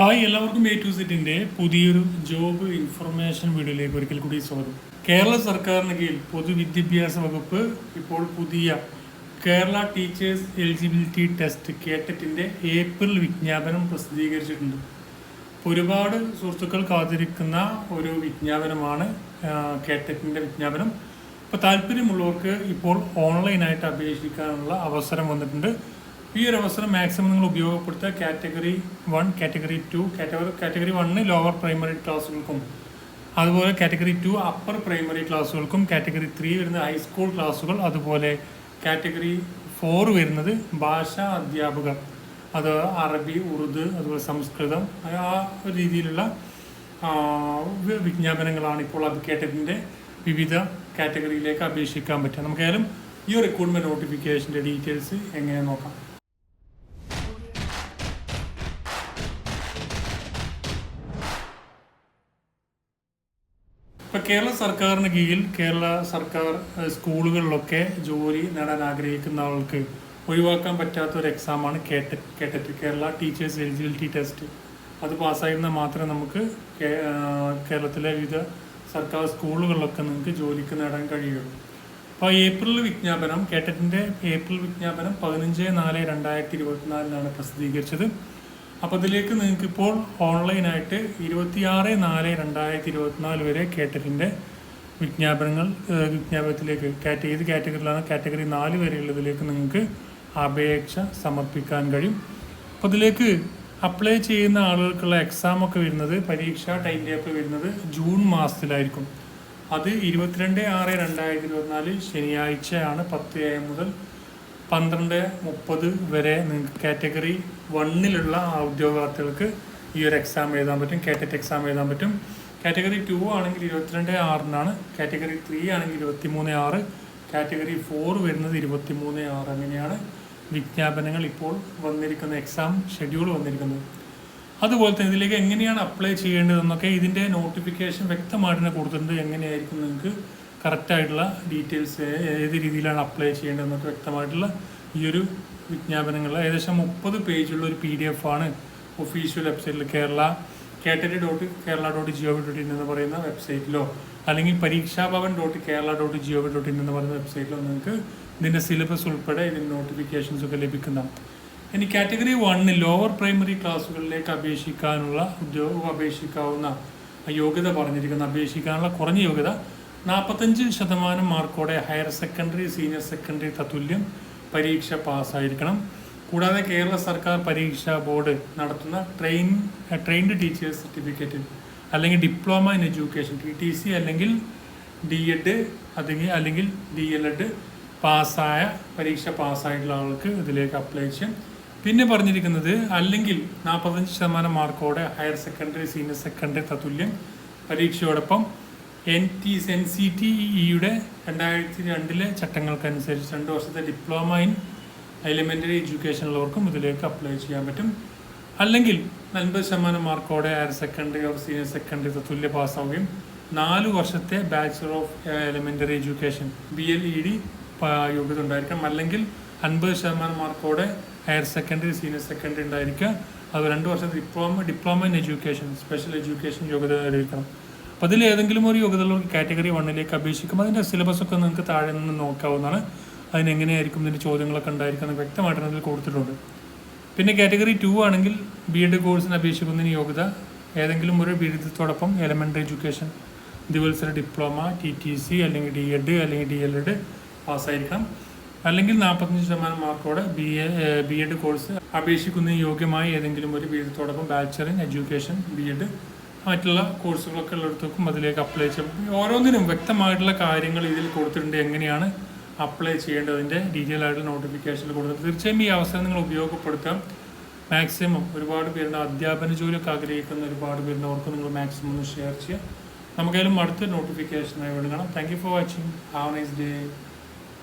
Hi എല്ലാവർക്കും A to സെറ്റിന്റെ പുതിയൊരു ജോബ് ഇൻഫർമേഷൻ വീഡിയോയിലേക്ക് ഒരിക്കൽ കൂടി സ്വാഗതം. കേരള സർക്കാരിന് കീഴിൽ പൊതുവിദ്യാഭ്യാസ വകുപ്പ് ഇപ്പോൾ പുതിയ കേരള ടീച്ചേഴ്സ് എലിജിബിലിറ്റി ടെസ്റ്റ് കേട്ടറ്റിന്റെ ഏപ്രിൽ വിജ്ഞാപനം പ്രസിദ്ധീകരിച്ചിട്ടുണ്ട്. ഒരുപാട് സുഹൃത്തുക്കൾ കാത്തിരിക്കുന്ന ഒരു വിജ്ഞാപനമാണ് കേട്ടറ്റിന്റെ വിജ്ഞാപനം. അപ്പോൾ താല്പര്യമുള്ളവർക്ക് ഇപ്പോൾ ഓൺലൈനായിട്ട് അപേക്ഷിക്കാനുള്ള അവസരം വന്നിട്ടുണ്ട്. ഈ ഒരു അവസരം മാക്സിമം നിങ്ങൾ ഉപയോഗപ്പെടുത്തുക. Category one category two category category one lower primary ക്ലാസ്സുകൾക്കും അതുപോലെ കാറ്റഗറി ടു അപ്പർ പ്രൈമറി ക്ലാസ്സുകൾക്കും കാറ്റഗറി ത്രീ വരുന്ന ഹൈസ്കൂൾ ക്ലാസ്സുകൾ അതുപോലെ കാറ്റഗറി ഫോർ വരുന്നത് ഭാഷാ അധ്യാപകർ അത് അറബി ഉറുദു അതുപോലെ സംസ്കൃതം ആ ഒരു രീതിയിലുള്ള വിജ്ഞാപനങ്ങളാണ് ഇപ്പോൾ കേട്ടതിന്റെ വിവിധ കാറ്റഗറിയിലേക്ക് അപേക്ഷിക്കാൻ പറ്റുക. നമുക്കായാലും ഈ റിക്രൂട്ട്മെന്റ് നോട്ടിഫിക്കേഷന്റെ ഡീറ്റെയിൽസ് എങ്ങനെ നോക്കാം. ഇപ്പൊ കേരള സർക്കാരിന് കീഴിൽ കേരള സർക്കാർ സ്കൂളുകളിലൊക്കെ ജോലി നേടാൻ ആഗ്രഹിക്കുന്ന ആൾക്ക് ഒഴിവാക്കാൻ പറ്റാത്ത ഒരു എക്സാമാണ് KTET KTET. Kerala teachers eligibility test അത് പാസ്സായിരുന്നാൽ മാത്രമേ നമുക്ക് കേരളത്തിലെ വിവിധ സർക്കാർ സ്കൂളുകളിലൊക്കെ നിങ്ങൾക്ക് ജോലിക്ക് നേടാൻ കഴിയുള്ളൂ. അപ്പോൾ ഏപ്രിൽ വിജ്ഞാപനം കേട്ടറ്റിന്റെ ഏപ്രിൽ വിജ്ഞാപനം പതിനഞ്ച് നാല് രണ്ടായിരത്തി ഇരുപത്തിനാലിനാണ് പ്രസിദ്ധീകരിച്ചത്. അപ്പോൾ അതിലേക്ക് നിങ്ങൾക്ക് ഇപ്പോൾ ഓൺലൈനായിട്ട് ഇരുപത്തിയാറ് നാല് രണ്ടായിരത്തി ഇരുപത്തിനാല് വരെ കേട്ടറ്റിന്റെ വിജ്ഞാപനങ്ങൾ വിജ്ഞാപനത്തിലേക്ക് കാറ്റ ഏത് കാറ്റഗറിയിലാണ്? കാറ്റഗറി നാല് വരെയുള്ളതിലേക്ക് നിങ്ങൾക്ക് അപേക്ഷ സമർപ്പിക്കാൻ കഴിയും. അപ്പോൾ ഇതിലേക്ക് അപ്ലൈ ചെയ്യുന്ന ആളുകൾക്കുള്ള എക്സാം ഒക്കെ വരുന്നത് പരീക്ഷ ടൈം ടേബിൾ വരുന്നത് ജൂൺ മാസത്തിലായിരിക്കും. അത് ഇരുപത്തിരണ്ട് ആറ് രണ്ടായിരത്തി ഇരുപത്തിനാല് ശനിയാഴ്ചയാണ് പത്ത് എം മുതൽ പന്ത്രണ്ട് മുപ്പത് വരെ നിങ്ങൾക്ക് കാറ്റഗറി വണ്ണിലുള്ള ഉദ്യോഗാർത്ഥികൾക്ക് ഈ ഒരു എക്സാം എഴുതാൻ പറ്റും. കാറ്ററ്റ് എക്സാം എഴുതാൻ പറ്റും. കാറ്റഗറി ടു ആണെങ്കിൽ ഇരുപത്തിരണ്ട് ആറിനാണ്. കാറ്റഗറി ത്രീ ആണെങ്കിൽ ഇരുപത്തി മൂന്ന് ആറ്. കാറ്റഗറി ഫോർ വരുന്നത് ഇരുപത്തി മൂന്ന് ആറ്. അങ്ങനെയാണ് വിജ്ഞാപനങ്ങൾ ഇപ്പോൾ വന്നിരിക്കുന്ന എക്സാം ഷെഡ്യൂൾ വന്നിരിക്കുന്നത്. അതുപോലെ തന്നെ ഇതിലേക്ക് എങ്ങനെയാണ് അപ്ലൈ ചെയ്യേണ്ടതെന്നൊക്കെ ഇതിന്റെ നോട്ടിഫിക്കേഷൻ വ്യക്തമായിട്ട് തന്നെ കൊടുത്തിട്ടുണ്ട്. എങ്ങനെയായിരിക്കും നിങ്ങൾക്ക് കറക്റ്റായിട്ടുള്ള ഡീറ്റെയിൽസ് ഏത് രീതിയിലാണ് അപ്ലൈ ചെയ്യേണ്ടതെന്നൊക്കെ വ്യക്തമായിട്ടുള്ള ഈ ഒരു വിജ്ഞാപനങ്ങൾ. ഏകദേശം മുപ്പത് പേജുള്ള ഒരു പി ഡി എഫ് ആണ് ഒഫീഷ്യൽ വെബ്സൈറ്റിൽ Kerala കേട്ടറി dot Kerala dot G O dot in എന്ന് പറയുന്ന വെബ്സൈറ്റിലോ അല്ലെങ്കിൽ Pareekshabhavan dot Kerala dot G O dot in എന്ന് പറയുന്ന വെബ്സൈറ്റിലോ നിങ്ങൾക്ക് ഇതിന്റെ സിലബസ് ഉൾപ്പെടെ ഇതിന്റെ നോട്ടിഫിക്കേഷൻസ് ഒക്കെ ലഭിക്കുന്നതാണ് ഇനി കാറ്റഗറി വണ്ണിൽ ലോവർ പ്രൈമറി ക്ലാസ്സുകളിലേക്ക് അപേക്ഷിക്കാനുള്ള ഉദ്യോഗം അപേക്ഷിക്കാവുന്ന യോഗ്യത പറഞ്ഞിരിക്കുന്ന. അപേക്ഷിക്കാനുള്ള കുറഞ്ഞ യോഗ്യത നാൽപ്പത്തഞ്ച് ശതമാനം മാർക്കോടെ ഹയർ സെക്കൻഡറി സീനിയർ സെക്കൻഡറി തത്തുല്യം പരീക്ഷ പാസ്സായിരിക്കണം. കൂടാതെ കേരള സർക്കാർ പരീക്ഷാ ബോർഡ് നടത്തുന്ന ട്രെയിൻ ട്രെയിൻഡ് ടീച്ചേഴ്സ് സർട്ടിഫിക്കറ്റ് അല്ലെങ്കിൽ diploma in education T T C അല്ലെങ്കിൽ ഡി എഡ് അല്ലെങ്കിൽ അല്ലെങ്കിൽ ഡി എൽ എഡ് പാസ്സായ പരീക്ഷ പാസ്സായിട്ടുള്ള ആൾക്ക് ഇതിലേക്ക് അപ്ലൈ ചെയ്യാം. പിന്നെ പറഞ്ഞിരിക്കുന്നത് അല്ലെങ്കിൽ നാൽപ്പത്തഞ്ച് ശതമാനം മാർക്കോടെ ഹയർ സെക്കൻഡറി സീനിയർ സെക്കൻഡറി തത്തുല്യം പരീക്ഷയോടൊപ്പം N T N C T ഇയുടെ രണ്ടായിരത്തി രണ്ടിലെ ചട്ടങ്ങൾക്കനുസരിച്ച് രണ്ട് വർഷത്തെ ഡിപ്ലോമ ഇൻ എലിമെന്ററി എഡ്യൂക്കേഷനുള്ളവർക്കും ഇതിലേക്ക് അപ്ലൈ ചെയ്യാൻ പറ്റും. അല്ലെങ്കിൽ അൻപത് ശതമാനം മാർക്കോടെ higher secondary or senior secondary തുല്യ പാസ്സാവുകയും നാല് വർഷത്തെ bachelor of elementary education B L E D യോഗ്യത ഉണ്ടായിരിക്കണം. അല്ലെങ്കിൽ അൻപത് ശതമാനം മാർക്കോടെ ഹയർ സെക്കൻഡറി സീനിയർ സെക്കൻഡറി ഉണ്ടായിരിക്കുക. അത് രണ്ട് വർഷത്തെ diploma diploma in education special education യോഗ്യത ലഭിക്കണം അപ്പോൾ അതിൽ ഏതെങ്കിലും ഒരു യോഗ്യതയുള്ള കാറ്റഗറി വണ്ണിലേക്ക് അപേക്ഷിക്കുമ്പോൾ അതിന്റെ സിലബസ് ഒക്കെ നിങ്ങൾക്ക് താഴെ നിന്ന് നോക്കാവുന്നതാണ്. അതിനെങ്ങനെയായിരിക്കും ഇതിന്റെ ചോദ്യങ്ങളൊക്കെ ഉണ്ടായിരിക്കുന്നത് വ്യക്തമായിട്ട് അതിൽ കൊടുത്തിട്ടുണ്ട്. പിന്നെ കാറ്റഗറി ടു ആണെങ്കിൽ ബി എഡ് കോഴ്സിന് അപേക്ഷിക്കുന്നതിന് യോഗ്യത ഏതെങ്കിലും ഒരു ബിരുദത്തോടൊപ്പം എലമെന്ററി എഡ്യൂക്കേഷൻ ദിവത്സര ഡിപ്ലോമ ടി ടി സി അല്ലെങ്കിൽ ഡി എഡ് അല്ലെങ്കിൽ ഡി എൽ എഡ് പാസ്സായിരിക്കണം. അല്ലെങ്കിൽ നാൽപ്പത്തഞ്ച് ശതമാനം മാർക്കോടെ B A B Ed course അപേക്ഷിക്കുന്നതിന് യോഗ്യമായ ഏതെങ്കിലും ഒരു ബിരുദത്തോടൊപ്പം bachelor in education B Ed മറ്റുള്ള കോഴ്സുകളൊക്കെ ഉള്ളിടത്തേക്കും അതിലേക്ക് അപ്ലൈ ചെയ്യും. ഓരോന്നിനും വ്യക്തമായിട്ടുള്ള കാര്യങ്ങൾ ഇതിൽ കൊടുത്തിട്ടുണ്ട്. എങ്ങനെയാണ് അപ്ലൈ ചെയ്യേണ്ടതിന്റെ ഡീറ്റെയിൽ ആയിട്ടുള്ള നോട്ടിഫിക്കേഷൻ കൊടുത്തിട്ടുണ്ട്. തീർച്ചയായും ഈ അവസരം നിങ്ങൾ ഉപയോഗപ്പെടുത്താം. മാക്സിമം ഒരുപാട് പേരുടെ അധ്യാപന ജോലിയൊക്കെ ആഗ്രഹിക്കുന്ന ഒരുപാട് പേരുടെ അവർക്ക് നിങ്ങൾ മാക്സിമം ഒന്ന് ഷെയർ ചെയ്യുക. നമുക്കായാലും അടുത്ത നോട്ടിഫിക്കേഷനായി വേണ്ടി കാണാം thank you for watching have nice day